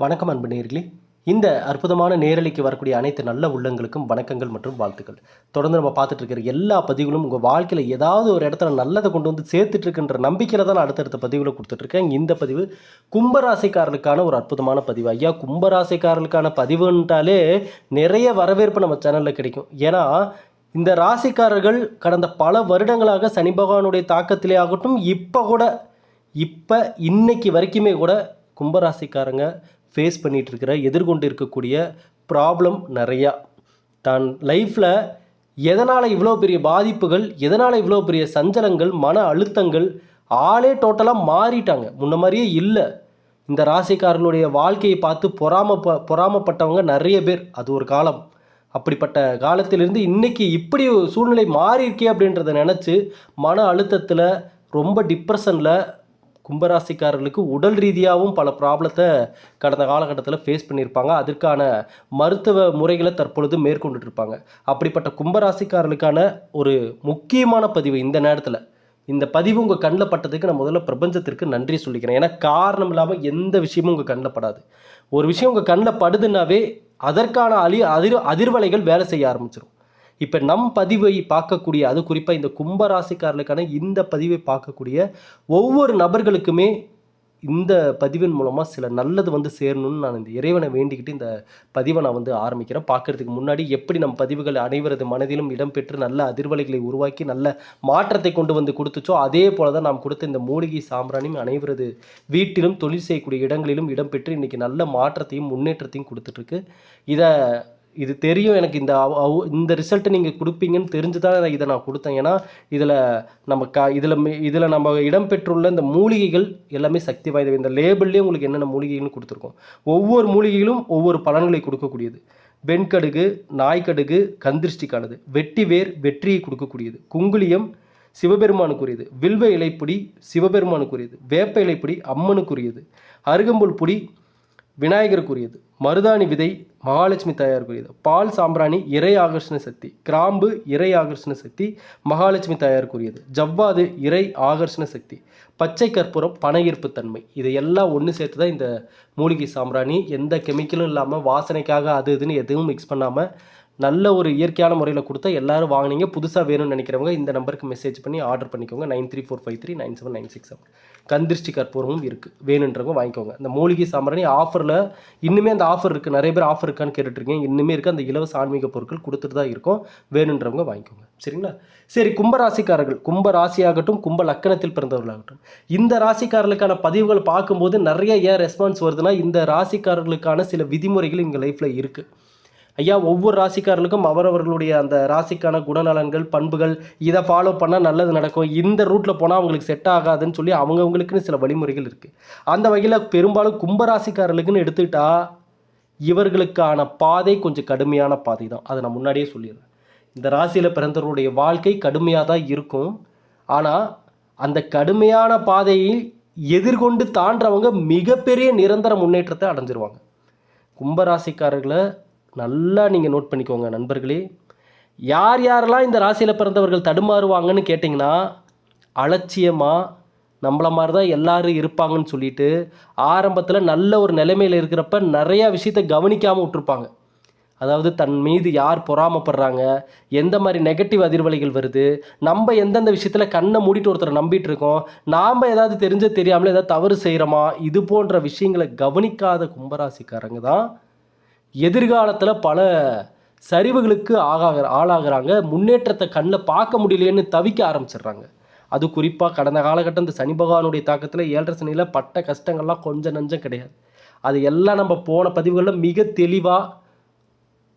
வணக்கம் அன்பு நேர்களே. இந்த அற்புதமான நேரலைக்கு வரக்கூடிய அனைத்து நல்ல உள்ளங்களுக்கும் வணக்கங்கள் மற்றும் வாழ்த்துக்கள். தொடர்ந்து நம்ம பார்த்துட்டு இருக்கிற எல்லா பதிவுகளும் உங்கள் வாழ்க்கையில் ஏதாவது ஒரு இடத்துல நல்லதை கொண்டு வந்து சேர்த்துட்டு இருக்குன்ற நம்பிக்கையில் தான் நான் அடுத்தடுத்த பதிவுகளை கொடுத்துட்ருக்கேன் இந்த பதிவு கும்பராசிக்காரர்களுக்கான ஒரு அற்புதமான பதிவு. ஐயா கும்பராசிக்காரர்களுக்கான பதிவுன்ட்டாலே நிறைய வரவேற்பு நம்ம சேனலில் கிடைக்கும். ஏன்னா இந்த ராசிக்காரர்கள் கடந்த பல வருடங்களாக சனி பகவானுடைய தாக்கத்திலே ஆகட்டும் இப்போ கூட இப்போ இன்னைக்கு வரைக்குமே கூட கும்பராசிக்காரங்க ஃபேஸ் பண்ணிகிட்டு இருக்கிற எதிர்கொண்டு இருக்கக்கூடிய ப்ராப்ளம் நிறையா. தான் லைஃப்பில் எதனால் இவ்வளோ பெரிய பாதிப்புகள் எதனால் இவ்வளோ பெரிய சஞ்சலங்கள் மன அழுத்தங்கள் ஆளே டோட்டலாக மாறிட்டாங்க. முன்ன மாதிரியே இல்லை. இந்த ராசிக்காரர்களுடைய வாழ்க்கையை பார்த்து பொறாம பொறாமப்பட்டவங்க நிறைய பேர். அது ஒரு காலம். அப்படிப்பட்ட காலத்திலிருந்து இன்னைக்கு இப்படி சூழ்நிலை மாறி இருக்கே அப்படின்றத நினச்சி மன அழுத்தத்தில் ரொம்ப டிப்ரெஷனில் கும்பராசிக்காரர்களுக்கு உடல் ரீதியாகவும் பல ப்ராப்ளத்தை கடந்த காலகட்டத்தில் ஃபேஸ் பண்ணியிருப்பாங்க. அதற்கான மருத்துவ முறைகளை தற்பொழுது மேற்கொண்டுட்டு இருப்பாங்க அப்படிப்பட்ட கும்பராசிக்காரர்களுக்கான ஒரு முக்கியமான பதிவு இந்த நேரத்தில். இந்த பதிவு உங்கள் கண்ணில் பட்டதுக்கு நான் முதல்ல பிரபஞ்சத்திற்கு நன்றி சொல்லிக்கிறேன். ஏன்னா காரணம் இல்லாமல் எந்த விஷயமும் உங்கள் கண்ணில் படாது. ஒரு விஷயம் உங்கள் கண்ணில் படுதுன்னாவே அதற்கான அழி அதிர் அதிர்வலைகள் வேலை செய்ய ஆரம்பிச்சிடும் இப்போ நம் பதிவை பார்க்கக்கூடிய அது குறிப்பாக இந்த கும்பராசிக்காரர்களுக்கான இந்த பதிவை பார்க்கக்கூடிய ஒவ்வொரு நபர்களுக்குமே இந்த பதிவின் மூலமாக சில நல்லது வந்து சேரணும்னு நான் இந்த இறைவனை வேண்டிக்கிட்டு இந்த பதிவை நான் வந்து ஆரம்பிக்கிறேன். பார்க்கறதுக்கு முன்னாடி எப்படி நம் பதிவுகள் அனைவரது மனதிலும் இடம்பெற்று நல்ல அதிர்வலைகளை உருவாக்கி நல்ல மாற்றத்தை கொண்டு வந்து கொடுத்துச்சோ அதே போல தான் நாம் கொடுத்த இந்த மூலிகை சாம்பிராணியும் அனைவரது வீட்டிலும் தொழில் செய்யக்கூடிய இடங்களிலும் இடம்பெற்று இன்றைக்கி நல்ல மாற்றத்தையும் முன்னேற்றத்தையும் கொடுத்துட்ருக்கு இதை இது தெரியும் எனக்கு இந்த அவ- இந்த ரிசல்ட்டை நீங்கள் கொடுப்பீங்கன்னு தெரிஞ்சு தான் இதை நான் கொடுத்தேன். ஏன்னா இதில் நம்ம க இதில் இதில் நம்ம இடம்பெற்றுள்ள இந்த மூலிகைகள் எல்லாமே சக்தி வாய்ந்தவை. இந்த லேபிள்லேயே உங்களுக்கு என்னென்ன மூலிகைகள்னு கொடுத்துருக்கோம். ஒவ்வொரு மூலிகைகளும் ஒவ்வொரு பலன்களை கொடுக்கக்கூடியது. வெண்கடுகு நாய்க்கடுகு கந்திருஷ்டிக்கானது. வெட்டிவேர் வெற்றியை கொடுக்கக்கூடியது. குங்குளியம் சிவபெருமானுக்குரியது. வில்வ இலைப்பொடி சிவபெருமானுக்குரியது. வேப்ப இலைப்பொடி அம்மனுக்குரியது. அருகம்புல் புடி விநாயகருக்குரியது. மருதாணி விதை மகாலட்சுமி தாயாருக்குரியது பால் சாம்பிராணி இறை ஆகர்ஷண சக்தி. கிராம்பு இறை ஆகர்ஷண சக்தி மகாலட்சுமி தாயாருக்குரியது ஜவ்வாது இறை ஆகர்ஷண சக்தி. பச்சை கற்பூரம் பண ஈர்ப்பு தன்மை. இதையெல்லாம் ஒன்று சேர்த்து தான் இந்த மூலிகை சாம்பிராணி எந்த கெமிக்கலும் இல்லாமல் வாசனைக்காக அது இதுன்னு எதுவும் மிக்ஸ் பண்ணாமல் நல்ல ஒரு இயற்கையான முறையில் கொடுத்தா எல்லாரும் வாங்கினீங்க. புதுசாக வேணும்னு நினைக்கிறவங்க இந்த நம்பருக்கு மெசேஜ் பண்ணி ஆர்டர் பண்ணிக்கோங்க. Nine three four five three nine seven nine six seven கந்திருஷ்டி கற்பூரமும் இருக்குது வேணுன்றவங்க வாங்கிக்கோங்க. இந்த மூலிகை சாம்பிராணி ஆஃபரில் இன்னுமே அந்த ஆஃபர் இருக்குது நிறைய பேர் ஆஃபர் இருக்கான்னு கேட்டுட்ருக்கீங்க. இன்னுமே இருக்குது அந்த இலவச ஆன்மீக பொருட்கள் கொடுத்துட்டு தான் இருக்கும். வேணுன்றவங்க வாங்கிக்கோங்க. சரிங்களா? சரி கும்ப ராசிக்காரர்கள். கும்ப ராசியாகட்டும் கும்ப லக்கணத்தில் பிறந்தவர்களாகட்டும். இந்த ராசிக்காரர்களுக்கான பதிவுகள் பார்க்கும்போது நிறைய ஏன் ரெஸ்பான்ஸ் வருதுன்னா இந்த ராசிக்காரர்களுக்கான சில விதிமுறைகள் எங்கள் லைஃப்பில் இருக்குது ஐயா ஒவ்வொரு ராசிக்காரர்களுக்கும் அவரவர்களுடைய அந்த ராசிக்கான குணநலன்கள் பண்புகள் இதை ஃபாலோ பண்ணால் நல்லது நடக்கும். இந்த ரூட்டில் போனால் அவங்களுக்கு செட் ஆகாதுன்னு சொல்லி அவங்கவுங்களுக்குன்னு சில வழிமுறைகள் இருக்குது அந்த வகையில் பெரும்பாலும் கும்பராசிக்காரர்களுக்குன்னு எடுத்துக்கிட்டா இவர்களுக்கான பாதை கொஞ்சம் கடுமையான பாதை தான். அதை நான் முன்னாடியே சொல்லிடுறேன். இந்த ராசியில் பிறந்தவருடைய வாழ்க்கை கடுமையாக தான் இருக்கும். ஆனால் அந்த கடுமையான பாதையை எதிர்கொண்டு தாண்டவங்க மிகப்பெரிய நிரந்தர முன்னேற்றத்தை அடைஞ்சிருவாங்க. கும்பராசிக்காரர்களை நல்லா நீங்கள் நோட் பண்ணிக்கோங்க நண்பர்களே. யார் யாரெல்லாம் இந்த ராசியில் பிறந்தவர்கள் தடுமாறுவாங்கன்னு கேட்டிங்கன்னா அலட்சியமாக நம்மள மாதிரி தான் எல்லாரும் இருப்பாங்கன்னு சொல்லிட்டு ஆரம்பத்தில் நல்ல ஒரு நிலைமையில் இருக்கிறப்ப நிறையா விஷயத்தை கவனிக்காமல் விட்டுருப்பாங்க. அதாவது தன் மீது யார் பொறாமப்படுறாங்க எந்த மாதிரி நெகட்டிவ் அதிர்வலைகள் வருது நம்ம எந்தெந்த விஷயத்தில் கண்ணை மூடிட்டு ஒருத்தரை நம்பிட்டு இருக்கோம் நாம் ஏதாவது தெரிஞ்ச தெரியாமல் ஏதாவது தவறு செய்கிறோமா இது போன்ற விஷயங்களை கவனிக்காத கும்பராசிக்காரங்க தான் எதிர்காலத்தில் பல சரிவுகளுக்கு ஆகாக ஆளாகிறாங்க. முன்னேற்றத்தை கண்ணில் பார்க்க முடியலையேன்னு தவிக்க ஆரம்பிச்சிடுறாங்க. அது குறிப்பாக கடந்த காலகட்டம் இந்த சனி பகவானுடைய தாக்கத்தில் ஏழரை சனியில் பட்ட கஷ்டங்கள்லாம் கொஞ்சம் நஞ்சம் கிடையாது. அது எல்லாம் நம்ம போன பதிவுகளில் மிக தெளிவாக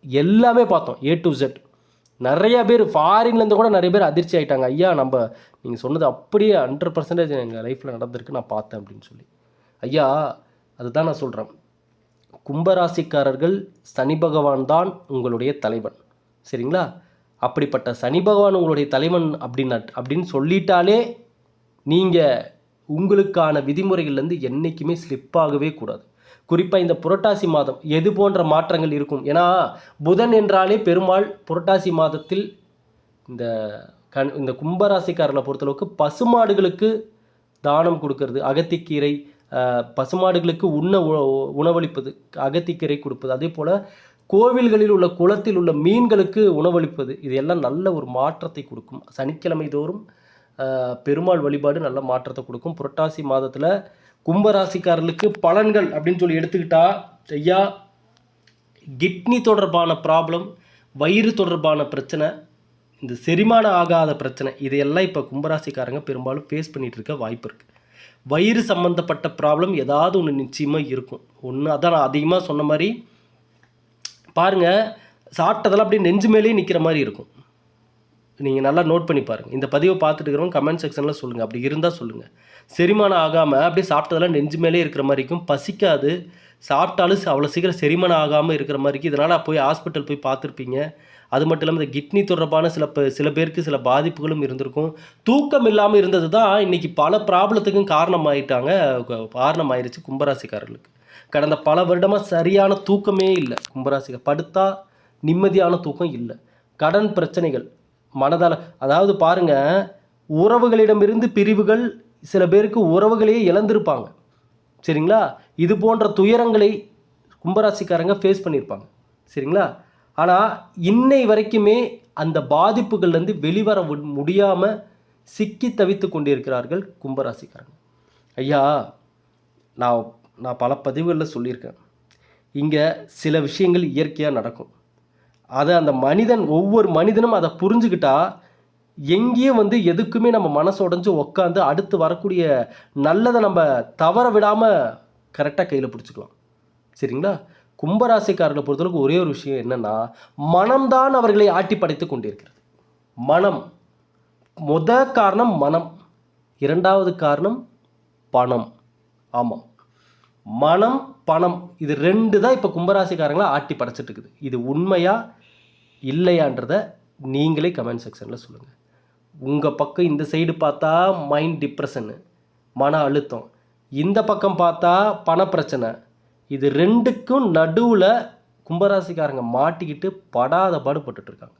எல்லாமே பார்த்தோம். ஏ டு ஜெட் நிறைய பேர் ஃபாரின்லேருந்து கூட நிறைய பேர் அதிர்ச்சி ஆயிட்டாங்க. ஐயா நம்ம நீங்கள் சொன்னது அப்படியே ஹண்ட்ரட் பர்சன்டேஜ் எங்கள் லைஃப்பில் நடந்திருக்கு நான் பார்த்தேன் அப்படின்னு சொல்லி. ஐயா அதுதான் நான் சொல்கிறேன் கும்பராசிக்காரர்கள் சனி பகவான் தான் உங்களுடைய தலைவன். சரிங்களா? அப்படிப்பட்ட சனி பகவான் உங்களுடைய தலைவன் அப்படின்னு அப்படின்னு சொல்லிட்டாலே நீங்கள் உங்களுக்கான விதிமுறைகள்லேருந்து என்றைக்குமே ஸ்லிப் ஆகவே கூடாது. குறிப்பாக இந்த புரட்டாசி மாதம் எது போன்ற மாற்றங்கள் இருக்கும்? ஏன்னா புதன் என்றாலே பெருமாள் புரட்டாசி மாதத்தில் இந்த கண் இந்த கும்பராசிக்காரர்களை பொறுத்தளவுக்கு பசுமாடுகளுக்கு தானம் கொடுக்கறது அகத்திக்கீரை பசுமாடுகளுக்கு உண்ண உ- உணவளிப்பது அகத்திக்கீரை கொடுப்பது. அதே போல் கோவில்களில் உள்ள குளத்தில் உள்ள மீன்களுக்கு உணவளிப்பது. இது எல்லாம் நல்ல ஒரு மாற்றத்தை கொடுக்கும். சனிக்கிழமை தோறும் பெருமாள் வழிபாடு நல்ல மாற்றத்தை கொடுக்கும். புரட்டாசி மாதத்தில் கும்பராசிக்காரர்களுக்கு பலன்கள் அப்படின்னு சொல்லி எடுத்துக்கிட்டா ஐயா கிட்னி தொடர்பான ப்ராப்ளம் வயிறு தொடர்பான பிரச்சனை இந்த செரிமானம் ஆகாத பிரச்சனை. இதையெல்லாம் இப்போ கும்பராசிக்காரங்க பெரும்பாலும் ஃபேஸ் பண்ணிகிட்டு இருக்க வாய்ப்பு இருக்குது வயிறு சம்மந்தப்பட்ட ப்ராப்ளம் ஏதாவது ஒன்று நிச்சயமாக இருக்கும். ஒன்று அதான் நான் அதிகமாக சொன்ன மாதிரி பாருங்கள் சாப்பிட்டதெல்லாம் அப்படியே நெஞ்சு மேலேயே நிற்கிற மாதிரி இருக்கும். நீங்கள் நல்லா நோட் பண்ணி பாருங்கள் இந்த பதிவை பார்த்துட்டு இருக்கிறவங்க கமெண்ட் செக்ஷனில் சொல்லுங்கள் அப்படி இருந்தால் சொல்லுங்கள் செரிமானம் ஆகாமல் அப்படியே சாப்பிட்டதெல்லாம் நெஞ்சு மேலே இருக்கிற மாதிரி இருக்கும். பசிக்காது. சாப்பிட்டாலும் அவ்வளோ சீக்கிரம் செரிமானம் ஆகாமல் இருக்கிற மாதிரி இருக்கும் இதனால் போய் ஹாஸ்பிட்டல் போய் பார்த்துருப்பீங்க. அது மட்டும் இல்லாமல் இந்த கிட்னி தொடர்பான சில சில பேருக்கு சில பாதிப்புகளும் இருந்திருக்கும். தூக்கம் இல்லாமல் இருந்தது தான் இன்றைக்கி பல ப்ராப்ளத்துக்கும் காரணமாயிட்டாங்க. காரணமாயிருச்சு கும்பராசிக்காரர்களுக்கு. கடந்த பல வருடமாக சரியான தூக்கமே இல்லை கும்பராசிக்கு படுத்தா நிம்மதியான தூக்கம் இல்லை. கடன் பிரச்சனைகள் மனதால் அதாவது பாருங்க உறவுகளிடமிருந்து பிரிவுகள் சில பேருக்கு உறவுகளையே இழந்திருப்பாங்க. சரிங்களா? இது போன்ற துயரங்களை கும்பராசிக்காரங்க ஃபேஸ் பண்ணியிருப்பாங்க. சரிங்களா? ஆனால் இன்னை வரைக்குமே அந்த பாதிப்புகள்லேருந்து வெளிவர முடியாமல் சிக்கி தவித்து கொண்டிருக்கிறார்கள் கும்பராசிக்காரங்க ஐயா நான் நான் பல பதிவுகளில் சொல்லியிருக்கேன். இங்கே சில விஷயங்கள் இயற்கையாக நடக்கும். அதை அந்த மனிதன் ஒவ்வொரு மனிதனும் அதை புரிஞ்சுக்கிட்டா எங்கேயும் வந்து எதுக்குமே நம்ம மனசு உடஞ்சு உட்காந்து அடுத்து வரக்கூடிய நல்லதை நம்ம தவற விடாமல் கரெக்டாக கையில் பிடிச்சிக்கலாம். சரிங்களா? கும்பராசிக்காரர்களை பொறுத்தளவுக்கு ஒரே ஒரு விஷயம் என்னன்னா மனம்தான் அவர்களை ஆட்டி படைத்து கொண்டிருக்கிறது. மனம். முத காரணம் மனம். இரண்டாவது காரணம் பணம். ஆமாம். மனம் பணம் இது ரெண்டு தான் இப்போ கும்பராசிக்காரங்களை ஆட்டி படைச்சிட்டு இருக்குது. இது உண்மையா இல்லையான்றத நீங்களே கமெண்ட் செக்ஷனில் சொல்லுங்கள் உங்கள் பக்கம் இந்த சைடு பார்த்தா மைண்ட் டிப்ரெஷனு மன அழுத்தம். இந்த பக்கம் பார்த்தா பணப்பிரச்சனை இது ரெண்டுக்கும் நடுவில் கும்பராசிக்காரங்க மாட்டிக்கிட்டு படாத பாடுபட்டுட்டு இருக்காங்க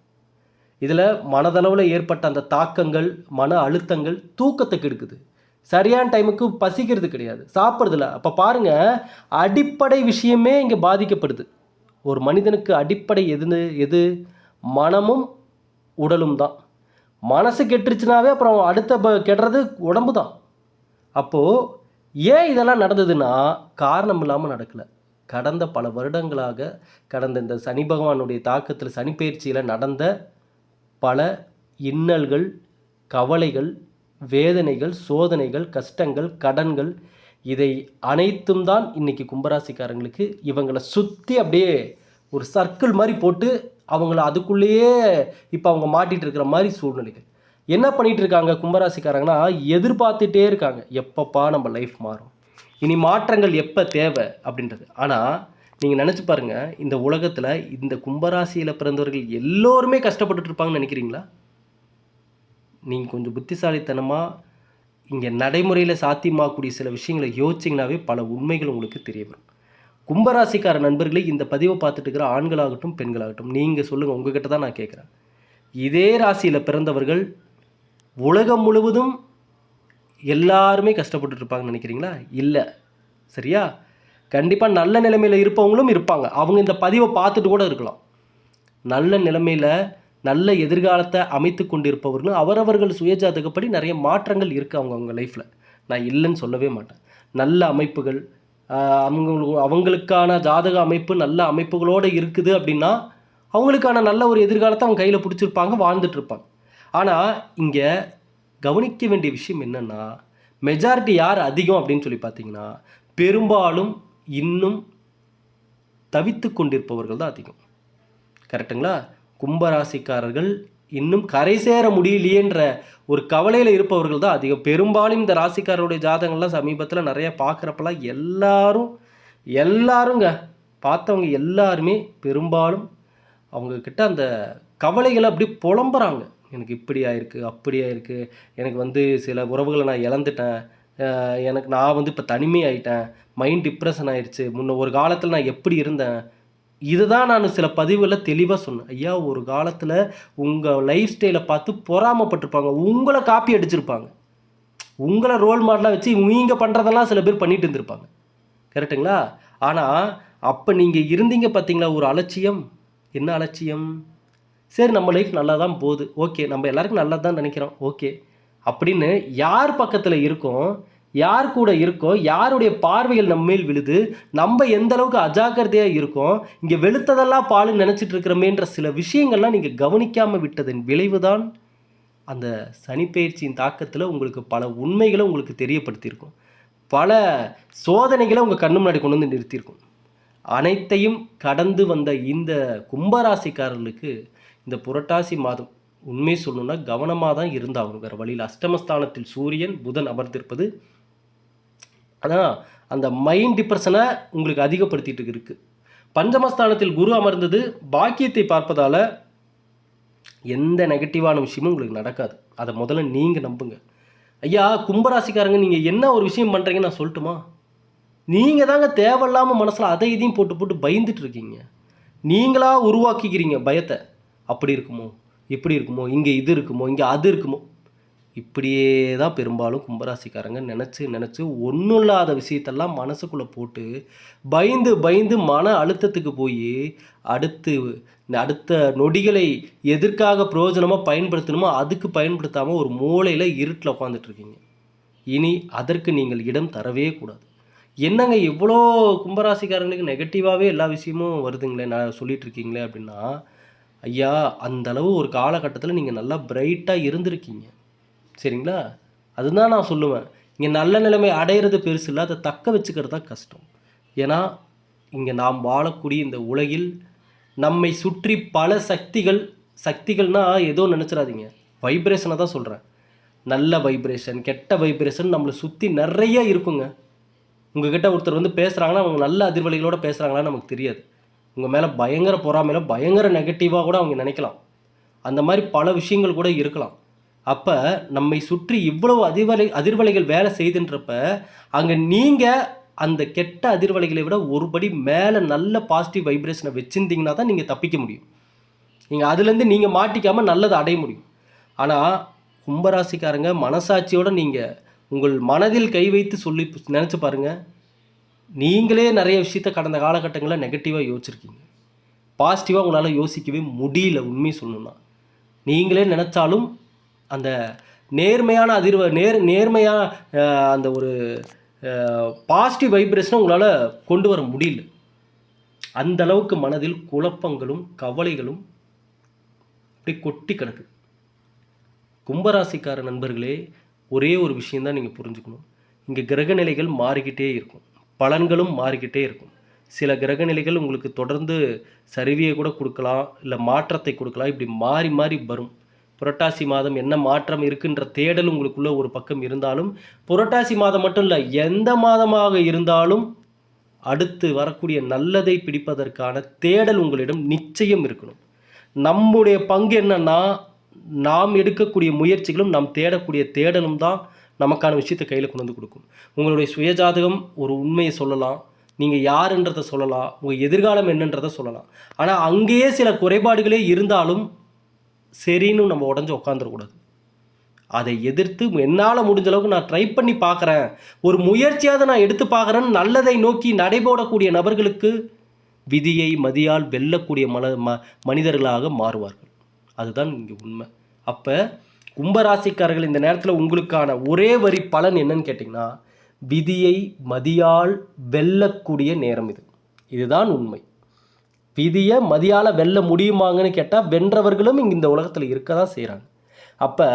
இதில் மனதளவில் ஏற்பட்ட அந்த தாக்கங்கள் மன அழுத்தங்கள் தூக்கத்தை கெடுக்குது. சரியான டைமுக்கு பசிக்கிறது கிடையாது. சாப்பிட்றதில்ல. அப்போ பாருங்கள் அடிப்படை விஷயமே இங்கே பாதிக்கப்படுது. ஒரு மனிதனுக்கு அடிப்படை எது எது? மனமும் உடலும் தான். மனசு கெட்டுருச்சுனாவே அப்புறம் அடுத்த ப- கெடுறது உடம்பு தான் அப்போது ஏன் இதெல்லாம் நடந்ததுன்னா காரணம் இல்லாமல் நடக்கலை. கடந்த பல வருடங்களாக கடந்த இந்த சனி பகவானுடைய தாக்கத்தில் சனிப்பயிற்சியில் நடந்த பல இன்னல்கள் கவலைகள் வேதனைகள் சோதனைகள் கஷ்டங்கள் கடன்கள் இதை அனைத்தும் தான் இன்னைக்கு கும்பராசிக்காரங்களுக்கு இவங்களை சுற்றி அப்படியே ஒரு சர்க்கிள் மாதிரி போட்டு அவங்கள அதுக்குள்ளேயே இப்போ அவங்க மாட்டிகிட்டு இருக்கிற மாதிரி சூழ்நிலைகள். என்ன பண்ணிகிட்டு இருக்காங்க கும்பராசிக்காரங்கன்னா? எதிர்பார்த்துட்டே இருக்காங்க. எப்பப்பா நம்ம லைஃப் மாறும்? இனி மாற்றங்கள் எப்போ தேவை? அப்படின்றது. ஆனால் நீங்கள் நினச்சி பாருங்கள் இந்த உலகத்தில் இந்த கும்பராசியில் பிறந்தவர்கள் எல்லோருமே கஷ்டப்பட்டுட்டு இருப்பாங்கன்னு நினைக்கிறீங்களா? நீங்கள் கொஞ்சம் புத்திசாலித்தனமாக இங்கே நடைமுறையில் சாத்தியமாகக்கூடிய சில விஷயங்களை யோசிச்சிங்கனாவே பல உண்மைகள் உங்களுக்கு தெரிய வரும். கும்பராசிக்கார நண்பர்களே இந்த பதிவை பார்த்துட்டு இருக்கிற ஆண்களாகட்டும் பெண்களாகட்டும் நீங்கள் சொல்லுங்கள் உங்ககிட்ட தான் நான் கேட்குறேன். இதே ராசியில் பிறந்தவர்கள் உலகம் முழுவதும் எல்லாருமே கஷ்டப்பட்டுட்டு இருப்பாங்கன்னு நினைக்கிறீங்களா? இல்லை. சரியா? கண்டிப்பாக நல்ல நிலைமையில் இருப்பவங்களும் இருப்பாங்க. அவங்க இந்த பதிவை பார்த்துட்டு கூட இருக்கலாம். நல்ல நிலைமையில் நல்ல எதிர்காலத்தை அமைத்து கொண்டிருப்பவர்களும் அவரவர்கள் சுயஜாதகப்படி நிறைய மாற்றங்கள் இருக்குது அவங்க அவங்க லைஃப்பில் நான் இல்லைன்னு சொல்லவே மாட்டேன். நல்ல அமைப்புகள் அவங்களுக்கு அவங்களுக்கான ஜாதக அமைப்பு நல்ல அமைப்புகளோடு இருக்குது அப்படின்னா அவங்களுக்கான நல்ல ஒரு எதிர்காலத்தை அவங்க கையில் பிடிச்சிருப்பாங்க வாழ்ந்துட்டுருப்பாங்க ஆனால் இங்கே கவனிக்க வேண்டிய விஷயம் என்னென்னா மெஜாரிட்டி யார் அதிகம் அப்படின்னு சொல்லி பார்த்தீங்கன்னா பெரும்பாலும் இன்னும் தவித்து கொண்டிருப்பவர்கள் தான் அதிகம். கரெக்டுங்களா கும்பராசிக்காரர்கள் இன்னும் கரை சேர முடியலையேன்ற ஒரு கவலையில் இருப்பவர்கள் தான் அதிகம். பெரும்பாலும் இந்த ராசிக்காரருடைய ஜாதகங்கள்லாம் சமீபத்தில் நிறையா பார்க்குறப்பெல்லாம் எல்லாரும் எல்லாருங்க பார்த்தவங்க எல்லாருமே பெரும்பாலும் அவங்கக்கிட்ட அந்த கவலைகளை அப்படியே புலம்புறாங்க. எனக்கு இப்படி ஆயிருக்கு அப்படி ஆயிருக்கு எனக்கு வந்து சில உறவுகளை நான் இழந்துட்டேன். எனக்கு நான் வந்து இப்போ தனிமையாயிட்டேன். மைண்ட் டிப்ரெஷன் ஆயிடுச்சு. முன்ன ஒரு காலத்தில் நான் எப்படி இருந்தேன்? இதுதான் நான் சில பதிவுகளில் தெளிவாக சொன்னேன். ஐயா ஒரு காலத்தில் உங்கள் லைஃப் ஸ்டைலை பார்த்து பொறாமப்பட்டிருப்பாங்க. உங்களை காப்பி அடிச்சிருப்பாங்க. உங்களை ரோல் மாடலாக வச்சு நீங்கள் பண்ணுறதெல்லாம் சில பேர் பண்ணிட்டு இருந்திருப்பாங்க. கரெக்டுங்களா ஆனால் அப்போ நீங்கள் இருந்தீங்க பார்த்தீங்களா ஒரு அலட்சியம். என்ன அலட்சியம்? சரி நம்ம லைஃப் நல்லா தான் போகுது. ஓகே நம்ம எல்லாருக்கும் நல்லா தான் நினைக்கிறோம். ஓகே அப்படின்னு யார் பக்கத்தில் இருக்கோம் யார் கூட இருக்கோம் யாருடைய பார்வைகள் நம்ம மேல் விழுது நம்ம எந்த அளவுக்கு அஜாக்கிரதையாக இருக்கோம் இங்கே வெளுத்ததெல்லாம் பாலுன்னு நினச்சிட்டு இருக்கிறோமேன்ற சில விஷயங்கள்லாம் நீங்கள் கவனிக்காமல் விட்டதன் விளைவு தான் அந்த சனிப்பெயர்ச்சியின் தாக்கத்தில் உங்களுக்கு பல உண்மைகளை உங்களுக்கு தெரியப்படுத்தியிருக்கும். பல சோதனைகளை உங்கள் கண்ணு முன்னாடி கொண்டு வந்து நிறுத்தியிருக்கும். அனைத்தையும் கடந்து வந்த இந்த கும்பராசிக்காரர்களுக்கு இந்த புரட்டாசி மாதம் உண்மை சொல்லணும்னா கவனமாக தான் இருந்தாகணும். வேறு வழியில் அஷ்டமஸ்தானத்தில் சூரியன் புதன் அமர்ந்திருப்பது அதான் அந்த மைண்ட் டிப்ரெஷனை உங்களுக்கு அதிகப்படுத்திட்டு இருக்கு. பஞ்சமஸ்தானத்தில் குரு அமர்ந்தது பாக்கியத்தை பார்ப்பதால் எந்த நெகட்டிவான விஷயமும் உங்களுக்கு நடக்காது. அதை முதல்ல நீங்கள் நம்புங்க. ஐயா கும்பராசிக்காரங்க நீங்கள் என்ன ஒரு விஷயம் பண்ணுறீங்கன்னு நான் சொல்லட்டுமா? நீங்கள் தாங்க தேவையில்லாமல் மனசில் அதை இதையும் போட்டு போட்டு பயந்துட்டு இருக்கீங்க. நீங்களாக உருவாக்கிக்கிறீங்க பயத்தை. அப்படி இருக்குமோ? இப்படி இருக்குமோ? இங்கே இது இருக்குமோ? இங்கே அது இருக்குமோ? இப்படியே தான் பெரும்பாலும் கும்பராசிக்காரங்க நினச்சி நினச்சி ஒன்றும் இல்லாத விஷயத்தெல்லாம் மனசுக்குள்ளே போட்டு பயந்து பயந்து மன அழுத்தத்துக்கு போய் அடுத்து அடுத்த நொடிகளை எதற்காக பிரயோஜனமாக பயன்படுத்தணுமோ அதுக்கு பயன்படுத்தாமல் ஒரு மூலையில் இருட்டில் உட்காந்துட்ருக்கீங்க இனி அதற்கு நீங்கள் இடம் தரவே கூடாது. என்னங்க இவ்வளோ கும்பராசிக்காரங்களுக்கு நெகட்டிவாகவே எல்லா விஷயமும் வருதுங்களே நான் சொல்லிகிட்ருக்கீங்களே அப்படின்னா ஐயா அந்த அளவு ஒரு காலகட்டத்தில் நீங்கள் நல்லா பிரைட்டாக இருந்திருக்கீங்க. சரிங்களா? அதுதான் நான் சொல்லுவேன். இங்கே நல்ல நிலைமை அடையிறது பெருசு இல்லை அதை தக்க வச்சுக்கிறது தான் கஷ்டம். ஏன்னா இங்கே நாம் வாழக்கூடிய இந்த உலகில் நம்மை சுற்றி பல சக்திகள் சக்திகள்னால் ஏதோ நினச்சிடாதீங்க. வைப்ரேஷனை தான் சொல்கிறேன் நல்ல வைப்ரேஷன் கெட்ட வைப்ரேஷன் நம்மளை சுற்றி நிறைய இருக்குங்க. உங்ககிட்ட ஒருத்தர் வந்து பேசுகிறாங்கன்னா அவங்க நல்ல அதிர்வலைகளோடு பேசுகிறாங்களான்னு நமக்கு தெரியாது. உங்கள் மேலே பயங்கர பொறாமையில பயங்கர நெகட்டிவாக கூட அவங்க நினைக்கலாம். அந்த மாதிரி பல விஷயங்கள் கூட இருக்கலாம். அப்போ நம்மை சுற்றி இவ்வளவு அதிர்வலை அதிர்வலைகள் வேலை செய்துன்றப்ப அங்கே நீங்கள் அந்த கெட்ட அதிர்வலைகளை விட ஒருபடி மேலே நல்ல பாசிட்டிவ் வைப்ரேஷனை வச்சுருந்தீங்கன்னா தான் நீங்கள் தப்பிக்க முடியும். நீங்கள் அதுலேருந்து நீங்கள் மாட்டிக்காமல் நல்லதை அடைய முடியும். ஆனால் கும்பராசிக்காரங்க மனசாட்சியோடு நீங்கள் உங்கள் மனதில் கை வைத்து சொல்லி நினச்சி பாருங்கள் நீங்களே நிறைய விஷயத்த கடந்த காலகட்டங்களில் நெகட்டிவாக யோசிச்சிருக்கீங்க. பாசிட்டிவாக உங்களால் யோசிக்கவே முடியல உண்மையை சொல்லணும்னா. நீங்களே நினச்சாலும் அந்த நேர்மையான அதிர்வ நேர் நேர்மையாக அந்த ஒரு பாசிட்டிவ் வைப்ரேஷனை உங்களால் கொண்டு வர முடியல. அந்த அளவுக்கு மனதில் குழப்பங்களும் கவலைகளும் அப்படி கொட்டி கிடக்கு. கும்பராசிக்கார நண்பர்களே ஒரே ஒரு விஷயந்தான் நீங்கள் புரிஞ்சுக்கணும். இங்கே கிரகநிலைகள் மாறிக்கிட்டே இருக்கும். பலன்களும் மாறிக்கிட்டே இருக்கும். சில கிரகநிலைகள் உங்களுக்கு தொடர்ந்து சரிவியை கூட கொடுக்கலாம் இல்லை மாற்றத்தை கொடுக்கலாம். இப்படி மாறி மாறி வரும். புரட்டாசி மாதம் என்ன மாற்றம் இருக்குன்ற தேடல் உங்களுக்குள்ள ஒரு பக்கம் இருந்தாலும் புரட்டாசி மாதம் மட்டும் இல்லை எந்த மாதமாக இருந்தாலும் அடுத்து வரக்கூடிய நல்லதை பிடிப்பதற்கான தேடல் உங்களிடம் நிச்சயம் இருக்கணும். நம்முடைய பங்கு என்னன்னா நாம் எடுக்கக்கூடிய முயற்சிகளும் நாம் தேடக்கூடிய தேடலும் தான் நமக்கான விஷயத்தை கையில் கொண்டு வந்து கொடுக்கும். உங்களுடைய சுயஜாதகம் ஒரு உண்மையை சொல்லலாம். நீங்கள் யாருன்றதை சொல்லலாம். உங்கள் எதிர்காலம் என்னன்றதை சொல்லலாம். ஆனால் அங்கேயே சில குறைபாடுகளே இருந்தாலும் சரின்னு நம்ம உடஞ்சி உட்காந்துடக்கூடாது அதை எதிர்த்து என்னால் முடிஞ்ச அளவுக்கு நான் ட்ரை பண்ணி பார்க்குறேன். ஒரு முயற்சியாவது நான் எடுத்து பார்க்குறேன்னு நல்லதை நோக்கி நடைபோடக்கூடிய நபர்களுக்கு விதியை மதியால் வெல்லக்கூடிய மல ம மனிதர்களாக மாறுவார்கள். அதுதான் இங்கே உண்மை. அப்போ கும்பராசிக்காரர்கள் இந்த நேரத்தில் உங்களுக்கான ஒரே வரி பலன் என்னன்னு கேட்டிங்கன்னா விதியை மதியால் வெல்லக்கூடிய நேரம் இது. இதுதான் உண்மை. விதியை மதியால் வெல்ல முடியுமாங்கன்னு கேட்டால் வென்றவர்களும் இங்கே இந்த உலகத்தில் இருக்க தான் செய்கிறாங்க அப்போ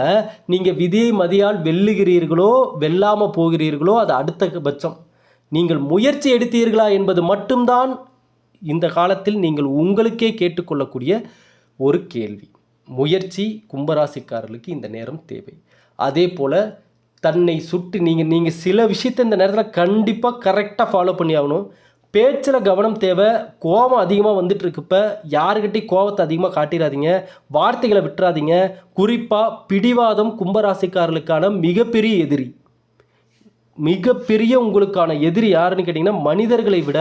நீங்கள் விதியை மதியால் வெல்லுகிறீர்களோ வெல்லாமல் போகிறீர்களோ அது அடுத்த பட்சம். நீங்கள் முயற்சி எடுத்தீர்களா என்பது மட்டும்தான் இந்த காலத்தில் நீங்கள் உங்களுக்கே கேட்டுக்கொள்ளக்கூடிய ஒரு கேள்வி. முயற்சி கும்பராசிக்காரர்களுக்கு இந்த நேரம் தேவை. அதே போல் தன்னை சுட்டு நீங்கள் நீங்கள் சில விஷயத்தை இந்த நேரத்தில் கண்டிப்பாக கரெக்டாக ஃபாலோ பண்ணி ஆகணும். பேச்சில் கவனம் தேவை கோபம் அதிகமாக வந்துட்டு இருக்கப்ப யாருக்கிட்டையும் கோபத்தை அதிகமாக காட்டிடாதீங்க வார்த்தைகளை விட்டுறாதீங்க. குறிப்பாக பிடிவாதம் கும்பராசிக்காரர்களுக்கான மிகப்பெரிய எதிரி. மிகப்பெரிய உங்களுக்கான எதிரி யாருன்னு கேட்டிங்கன்னா மனிதர்களை விட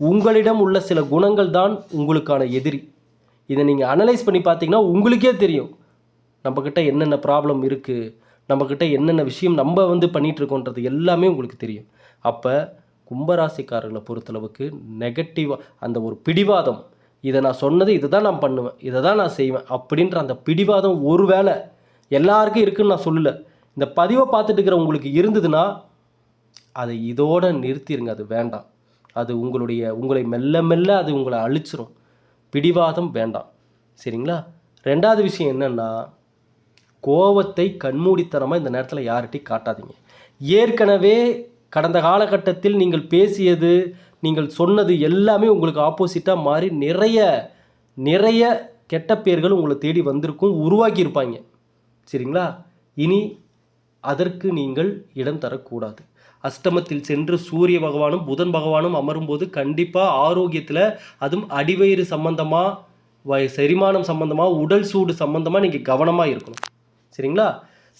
உங்களிடம் உள்ள சில குணங்கள் தான் உங்களுக்கான எதிரி. இதை நீங்கள் அனலைஸ் பண்ணி பார்த்தீங்கன்னா உங்களுக்கே தெரியும். நம்மக்கிட்ட என்னென்ன ப்ராப்ளம் இருக்குது நம்மக்கிட்ட என்னென்ன விஷயம் நம்ம வந்து பண்ணிகிட்ருக்கோன்றது எல்லாமே உங்களுக்கு தெரியும். அப்போ கும்பராசிக்காரர்களை பொறுத்தளவுக்கு நெகட்டிவாக அந்த ஒரு பிடிவாதம் இதை நான் சொன்னது இதை தான் நான் பண்ணுவேன் இதை தான் நான் செய்வேன் அப்படின்ற அந்த பிடிவாதம் ஒரு வேளை எல்லாருக்கும் இருக்குன்னு நான் சொல்லலை. இந்த பதிவை பார்த்துட்டு இருக்கிற உங்களுக்கு இருந்ததுன்னா அதை இதோடு நிறுத்திடுங்க அது வேண்டாம். அது உங்களுடைய உங்களை மெல்ல மெல்ல அது உங்களை அழிச்சிரும். பிடிவாதம் வேண்டாம். சரிங்களா? ரெண்டாவது விஷயம் என்னென்னா கோவத்தை கண்மூடித்தனமாக இந்த நேரத்தில் யார்கிட்டையும் காட்டாதீங்க. ஏற்கனவே கடந்த காலகட்டத்தில் நீங்கள் பேசியது நீங்கள் சொன்னது எல்லாமே உங்களுக்கு ஆப்போசிட்டாக மாறி நிறைய நிறைய கெட்ட பேர்கள் உங்களை தேடி வந்திருக்கும் உருவாக்கியிருப்பாங்க சரிங்களா? இனி அதற்கு நீங்கள் இடம் தரக்கூடாது. அஷ்டமத்தில் சென்று சூரிய பகவானும் புதன் பகவானும் அமரும்போது கண்டிப்பாக ஆரோக்கியத்தில் அதுவும் அடிவயிறு சம்பந்தமாக வ செரிமானம் சம்பந்தமாக உடல் சூடு சம்பந்தமாக நீங்கள் கவனமாக இருக்கணும். சரிங்களா?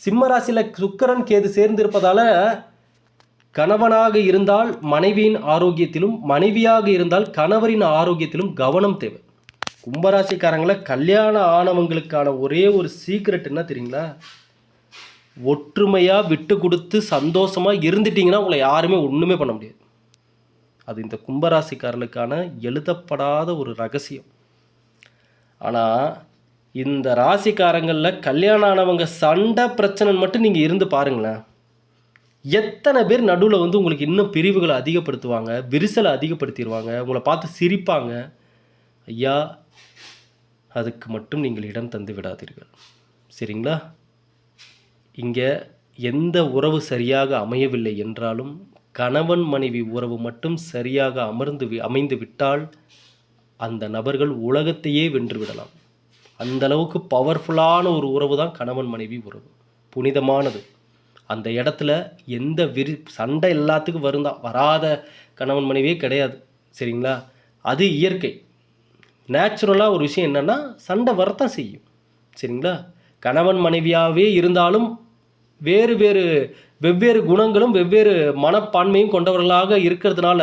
சிம்ம ராசியில் சுக்கரன் கேது சேர்ந்திருப்பதால் கணவனாக இருந்தால் மனைவியின் ஆரோக்கியத்திலும் மனைவியாக இருந்தால் கணவரின் ஆரோக்கியத்திலும் கவனம் தேவை. கும்பராசிக்காரங்களை கல்யாணம் ஆனவங்களுக்கான ஒரே ஒரு சீக்ரெட் என்ன தெரியுங்களா? ஒற்றுமையாக விட்டு கொடுத்து சந்தோஷமாக இருந்துட்டிங்கன்னா உங்களை யாருமே ஒன்றுமே பண்ண முடியாது. அது இந்த கும்பராசிக்காரர்களுக்கான எழுதப்படாத ஒரு ரகசியம். ஆனால் இந்த ராசிக்காரங்களில் கல்யாணம் ஆனவங்க சண்டை பிரச்சனை மட்டும் நீங்கள் இருந்து பாருங்களேன். எத்தனை பேர் நடுவில் வந்து உங்களுக்கு இன்னும் பிரிவுகளை அதிகப்படுத்துவாங்க விரிசலை அதிகப்படுத்திடுவாங்க உங்களை பார்த்து சிரிப்பாங்க. ஐயா அதுக்கு மட்டும் நீங்கள் இடம் தந்து விடாதீர்கள். சரிங்களா? இங்கே எந்த உறவு சரியாக அமையவில்லை என்றாலும் கணவன் மனைவி உறவு மட்டும் சரியாக அமர்ந்து வி- அமைந்து விட்டால் அந்த நபர்கள் உலகத்தையே வென்று விடலாம். அந்த அளவுக்கு பவர்ஃபுல்லான ஒரு உறவு தான் கணவன் மனைவி உறவு. புனிதமானது. அந்த இடத்துல எந்த விரி சண்டை எல்லாத்துக்கும் வருந்தான் வராத கணவன் மனைவியே கிடையாது. சரிங்களா? அது இயற்கை. நேச்சுரலாக ஒரு விஷயம் என்னென்னா சண்டை வரத்தான் செய்யும். சரிங்களா? கணவன் மனைவியாகவே இருந்தாலும் வேறு வேறு வெவ்வேறு குணங்களும் வெவ்வேறு மனப்பான்மையும் கொண்டவர்களாக இருக்கிறதுனால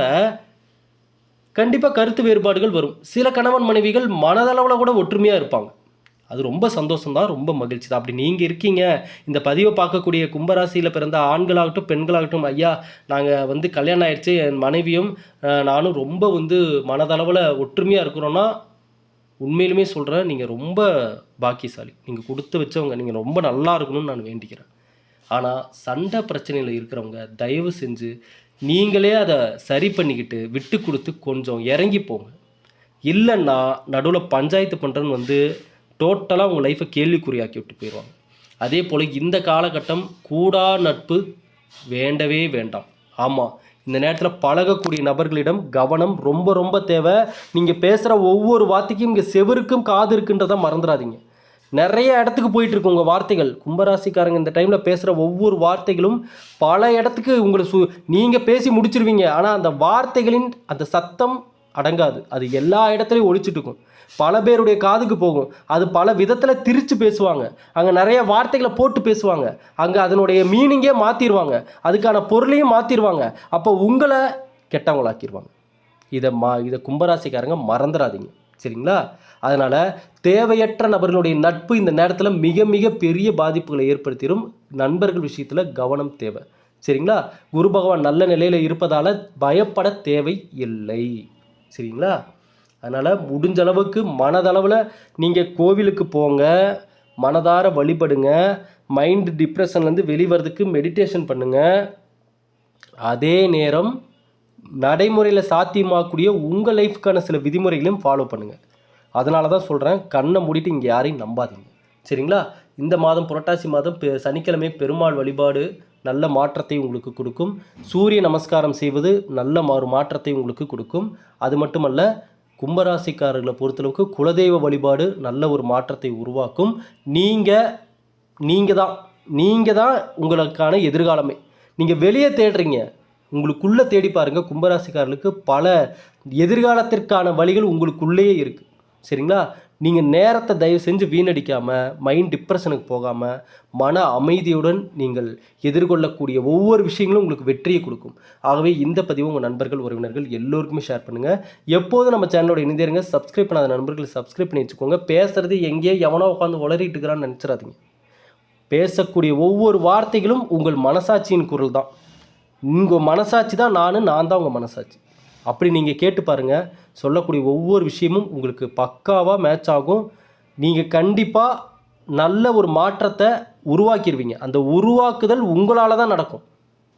கண்டிப்பாக கருத்து வேறுபாடுகள் வரும். சில கணவன் மனைவிகள் மனதளவில் கூட ஒற்றுமையாக இருப்பாங்க. அது ரொம்ப சந்தோஷம்தான் ரொம்ப மகிழ்ச்சி தான் அப்படி நீங்கள் இருக்கீங்க இந்த பதிவை பார்க்கக்கூடிய கும்பராசியில் பிறந்த ஆண்களாகட்டும் பெண்களாகட்டும் ஐயா நாங்கள் வந்து கல்யாணம் ஆயிடுச்சு என் மனைவியும் நானும் ரொம்ப வந்து மனதளவில் ஒற்றுமையாக இருக்கிறோன்னா உண்மையிலுமே சொல்கிறேன் நீங்கள் ரொம்ப பாக்கியசாலி. நீங்கள் கொடுத்து வச்சவங்க நீங்கள் ரொம்ப நல்லா இருக்கணும்னு நான் வேண்டிக்கிறேன். ஆனால் சண்டை பிரச்சனையில் இருக்கிறவங்க தயவு செஞ்சு நீங்களே அதை சரி பண்ணிக்கிட்டு விட்டு கொடுத்து கொஞ்சம் இறங்கி போங்க. இல்லைன்னா நடுவில் பஞ்சாயத்து பண்ணுறன்னு வந்து டோட்டலாக உங்கள் லைஃப்பை கேள்விக்குறியாக்கி விட்டு போயிடுவாங்க. அதே போல் இந்த காலகட்டம் கூடா நட்பு வேண்டவே வேண்டாம். ஆமாம் இந்த நேரத்தில் பழகக்கூடிய நபர்களிடம் கவனம் ரொம்ப ரொம்ப தேவை. நீங்கள் பேசுகிற ஒவ்வொரு வார்த்தைக்கும் இங்கே செவருக்கும் காது இருக்குன்றதை மறந்துடாதீங்க. நிறைய இடத்துக்கு போயிட்டு இருக்கு உங்கள் வார்த்தைகள். கும்பராசிக்காரங்க இந்த டைமில் பேசுகிற ஒவ்வொரு வார்த்தைகளும் பல இடத்துக்கு உங்களை சு நீங்கள் பேசி முடிச்சிருவீங்க. ஆனால் அந்த வார்த்தைகளின் அந்த சத்தம் அடங்காது. அது எல்லா இடத்துலையும் ஒழிச்சிட்டு இருக்கும் பல பேருடைய காதுக்கு போகும். அது பல விதத்தில் திரிச்சு பேசுவாங்க. அங்கே நிறைய வார்த்தைகளை போட்டு பேசுவாங்க. அங்கே அதனுடைய மீனிங்கே மாற்றிடுவாங்க அதுக்கான பொருளையும் மாற்றிடுவாங்க அப்போ உங்களை கெட்டவங்களாக்கிடுவாங்க இதை மா இதை கும்பராசிக்காரங்க மறந்துடாதீங்க சரிங்களா? அதனால் தேவையற்ற நபர்களுடைய நட்பு இந்த நேரத்தில் மிக மிக பெரிய பாதிப்புகளை ஏற்படுத்திடும் நண்பர்கள் விஷயத்தில் கவனம் தேவை. சரிங்களா? குரு பகவான் நல்ல நிலையில் இருப்பதால் பயப்பட தேவை இல்லை. சரிங்களா? அதனால் முடிஞ்ச அளவுக்கு மனதளவில் நீங்கள் கோவிலுக்கு போங்க. மனதார வழிபடுங்க. மைண்டு டிப்ரெஷன்லேருந்து வெளிவரதுக்கு மெடிடேஷன் பண்ணுங்கள் அதே நேரம் நடைமுறையில் சாத்தியமாகக்கூடிய உங்கள் லைஃப்க்கான சில விதிமுறைகளையும் ஃபாலோ பண்ணுங்கள் அதனால தான் சொல்கிறேன் கண்ணை மூடிட்டு இங்கே யாரையும் நம்பாதீங்க. சரிங்களா? இந்த மாதம் புரட்டாசி மாதம் பெ- சனிக்கிழமை பெருமாள் வழிபாடு நல்ல மாற்றத்தை உங்களுக்கு கொடுக்கும். சூரிய நமஸ்காரம் செய்வது நல்ல மாறு மாற்றத்தை உங்களுக்கு கொடுக்கும். அது மட்டுமல்ல கும்பராசிக்காரர்களை பொறுத்தளவுக்கு குலதெய்வ வழிபாடு நல்ல ஒரு மாற்றத்தை உருவாக்கும். நீங்கள் நீங்கள் தான் நீங்கள் தான் உங்களுக்கான எதிர்காலமே. நீங்கள் வெளியே தேடுறீங்க உங்களுக்குள்ளே தேடி பாருங்கள் கும்பராசிக்காரர்களுக்கு பல எதிர்காலத்திற்கான வழிகள் உங்களுக்குள்ளேயே இருக்குது சரிங்களா? நீங்கள் நேரத்தை தயவு செஞ்சு வீணடிக்காமல் மைண்ட் டிப்ரெஷனுக்கு போகாமல் மன அமைதியுடன் நீங்கள் எதிர்கொள்ளக்கூடிய ஒவ்வொரு விஷயங்களும் உங்களுக்கு வெற்றியை கொடுக்கும். ஆகவே இந்த பதிவு உங்கள் நண்பர்கள் உறவினர்கள் எல்லோருக்குமே ஷேர் பண்ணுங்கள் எப்போதும் நம்ம சேனலோட இணைந்திருங்க. சப்ஸ்கிரைப் பண்ணாத நண்பர்கள் சப்ஸ்கிரைப் பண்ணி வச்சுக்கோங்க. பேசுகிறது எங்கேயோ எவனோ உட்காந்து உளறிட்டு இருக்கிறான்னு நினச்சிடாதீங்க. பேசக்கூடிய ஒவ்வொரு வார்த்தைகளும் உங்கள் மனசாட்சியின் குரல் தான். உங்கள் மனசாட்சி தான் நான் நான் தான் உங்கள் மனசாட்சி. அப்படி நீங்கள் கேட்டு பாருங்கள் சொல்லக்கூடிய ஒவ்வொரு விஷயமும் உங்களுக்கு பக்காவாக மேட்ச் ஆகும். நீங்கள் கண்டிப்பாக நல்ல ஒரு மாற்றத்தை உருவாக்கிடுவீங்க அந்த உருவாக்குதல் உங்களால் தான் நடக்கும்.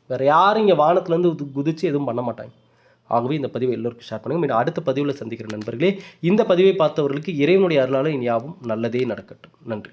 வேறு யாரும் இங்கே வானத்துலேருந்து குதி- குதிச்சு எதுவும் பண்ண மாட்டாங்க. ஆகவே இந்த பதிவை எல்லோருக்கும் ஷேர் பண்ணுங்கள் மீண்டும் அடுத்த பதிவில் சந்திக்கிற நண்பர்களே இந்த பதிவை பார்த்தவர்களுக்கு இறைவனுடைய அருளால் இனி யாவும் நல்லதே நடக்கட்டும். நன்றி.